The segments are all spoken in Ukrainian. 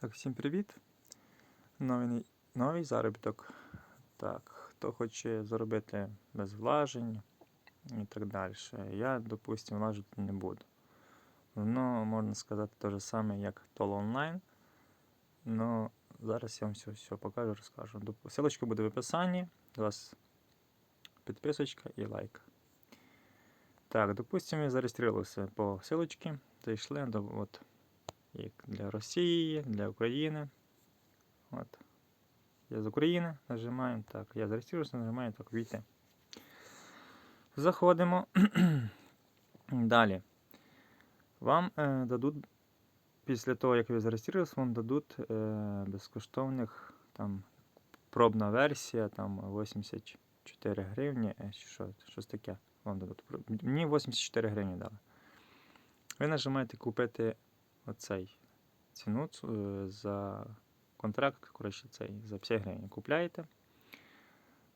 Так, всім привіт. Новий, новий заробіток. Так, хто хоче заробити без влажень і так далі. Я, допустимо, влажити не буду. Воно, можна сказати, те ж саме, як Тол онлайн. Но зараз я вам все, все покажу, розкажу. Силочка буде в описанні. У вас підписочка і лайк. Так, допустимо, ви зареєструвалися по силочці, зайшли до от, як для Росії, для України. От. Я з України нажимаємо так. Я зареєструюся, нажимаю так війти. Заходимо. Далі. Вам е, дадуть, після того, як ви зареєструвалися, вам дадуть е, безкоштовних там пробна версія, там 84 гривні, е, що, щось таке вам дадуть. Мені 84 гривні дали. Ви нажимаєте купити оцей ціну е, за контракт, коротше, цей за 50 гривень купляєте.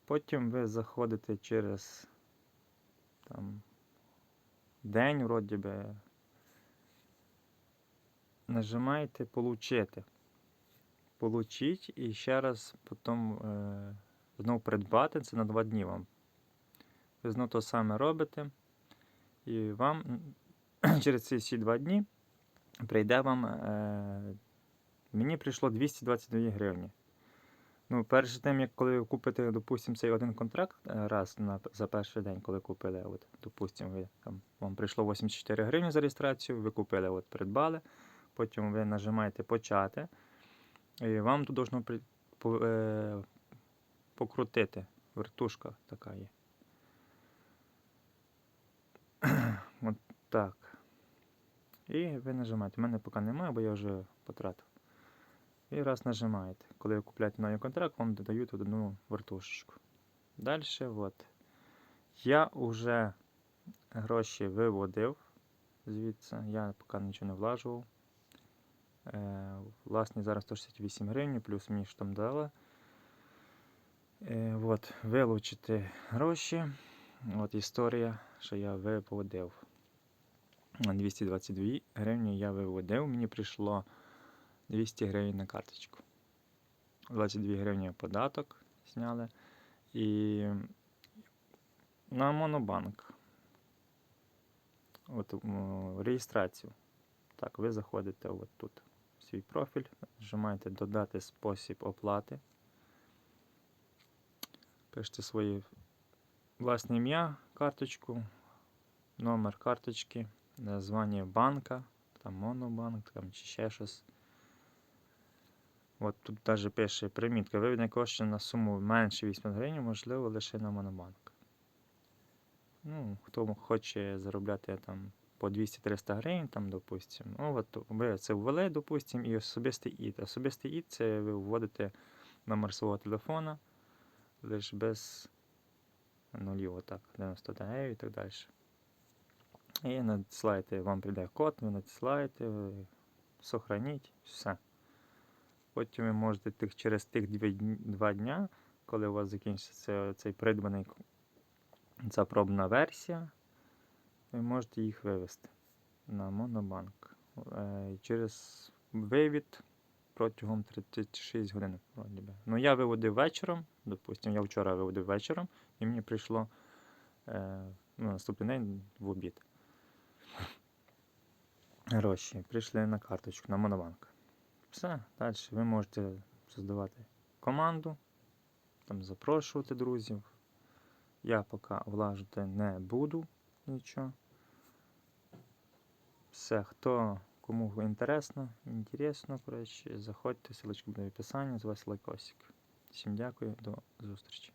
Потім ви заходите через там, день, вроді би, нажимаєте Получити. Получить і ще раз потім е, знову придбати це на 2 дні вам. Ви знову то саме робите, і вам через ці всі 2 дні прийде вам. Е, мені прийшло 222 гривні. Ну, перше тим, як коли ви купите, допустимо, цей один контракт е, раз на, за перший день, коли купили, от, допустимо, ви, там, вам прийшло 84 гривні за реєстрацію, ви купили, от, придбали, потім ви нажимаєте почати, і вам тут должно при, по, е, покрутити. Вертушка така є. от так. І ви нажимаєте. У мене поки немає, бо я вже потратив. І раз нажимаєте. Коли ви купляєте новий контракт, вам додають одну вертушечку. Далі, от. Я вже гроші виводив звідси. Я поки нічого не влажував. Е, власне, зараз 168 гривень, плюс мені ж там дали. Е, от, вилучити гроші. От історія, що я виводив. 222 гривні я виводив. Мені прийшло 200 гривень на карточку. 22 гривні податок зняли. І на Монобанк. От реєстрацію. Так, ви заходите от тут в свій профіль, нажимаєте додати спосіб оплати. Пишете своє власне ім'я, карточку, номер карточки, названня банка, там Монобанк, там чи ще щось. От тут навіть пише примітка. Виведення коштів на суму менше 800 гривень, можливо, лише на Монобанк. Ну, хто хоче заробляти там по 200-300 гривень, там, допустимо. Ну, от ви це ввели, допустимо, і особистий ід. Особистий ід це ви вводите номер свого телефона, лише без нулів, отак, 99 і так далі. І надсилаєте, вам прийде код, ви надсилаєте, сохраніть, все. Потім ви можете тих, через тих два дня, коли у вас закінчиться цей придбаний ця пробна версія, ви можете їх вивести на Монобанк. Е, Через вивід протягом 36 годин. Ну, я виводив вечором, допустимо, я вчора виводив вечором, і мені прийшло е, ну, наступний день в обід. Гроші прийшли на карточку, на Монобанк. Все, далі ви можете создавати команду, там запрошувати друзів. Я поки влажити не буду нічого. Все, хто кому інтересно, інтересно, коротше, заходьте, ссылочка буде в описанні, з вас лайкосик. Всім дякую, до зустрічі.